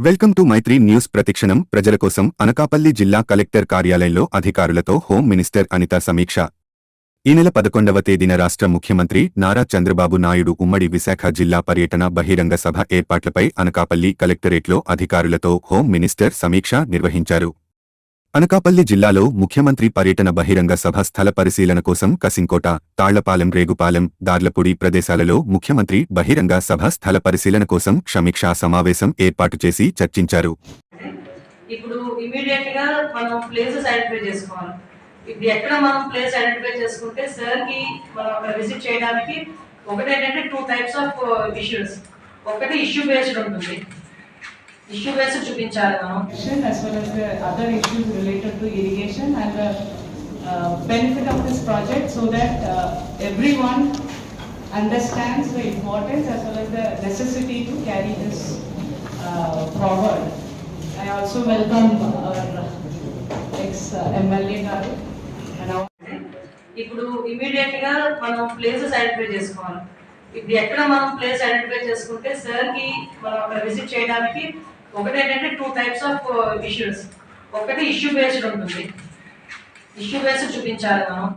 Welcome to Mythri news ప్రతిక్షణం. ప్రజల కోసం అనకాపల్లి జిల్లా కలెక్టర్ కార్యాలయంలో అధికారులతో హోం మినిస్టర్ అనిత సమీక్ష. ఈ నెల పదకొండవ తేదీన రాష్ట్ర ముఖ్యమంత్రి నారా చంద్రబాబు నాయుడు ఉమ్మడి విశాఖ జిల్లా పర్యటన బహిరంగ సభ ఏర్పాట్లపై అనకాపల్లి కలెక్టరేట్లో అధికారులతో హోం మినిస్టర్ సమీక్ష నిర్వహించారు. అనకాపల్లి జిల్లాలో ముఖ్యమంత్రి పర్యటన బహిరంగ సభ స్థల పరిశీలన కోసం కసింకోట తాళ్ళపాలెం రేగుపాలెం దార్లపూడి ప్రదేశాలలో ముఖ్యమంత్రి బహిరంగ సభ స్థల పరిశీలన కోసం సమీక్షా సమావేశం ఏర్పాటు చేసి చర్చించారు. ఇప్పుడు ఇమీడియట్గా మనం ప్లేసెస్ ఐడెంటిఫై చేసుకోవాలి. ఇప్పుడు ఎక్కడ మనం ప్లేస్ ఐడెంటిఫై చేసుకుంటే సార్కి మనం అక్కడ విజిట్ చేయడానికి uh, ఒకటి ఏంటంటే టూ టైప్స్ ఆఫ్ ఇష్యూస్ ఒకటి ఇష్యూ బేస్డ్ ఉంటుంది. ఇష్యూ బేస్డ్ చూపించాలి మనం irrigation as well as the other issues related to irrigation and the uh, benefit of this project so that uh, everyone understands the importance as well as the necessity to carry this uh, forward. I also welcome our ex uh, MLA garu and our ఇప్పుడు ఇమీడియట్గా మనం places identify చేసుకోవాలి ఇప్పుడు ఎక్కడ మనం place identify చేసుకుంటే సార్కి మనం అక్కడ విజిట్ చేయడానికి ఒకటి ఏంటంటే టూ టైప్స్ ఆఫ్ ఇష్యూస్ ఒకటి ఇష్యూ బేస్డ్ ఉంటుంది. ఇష్యూ బేస్డ్ చూపించాలి మనం.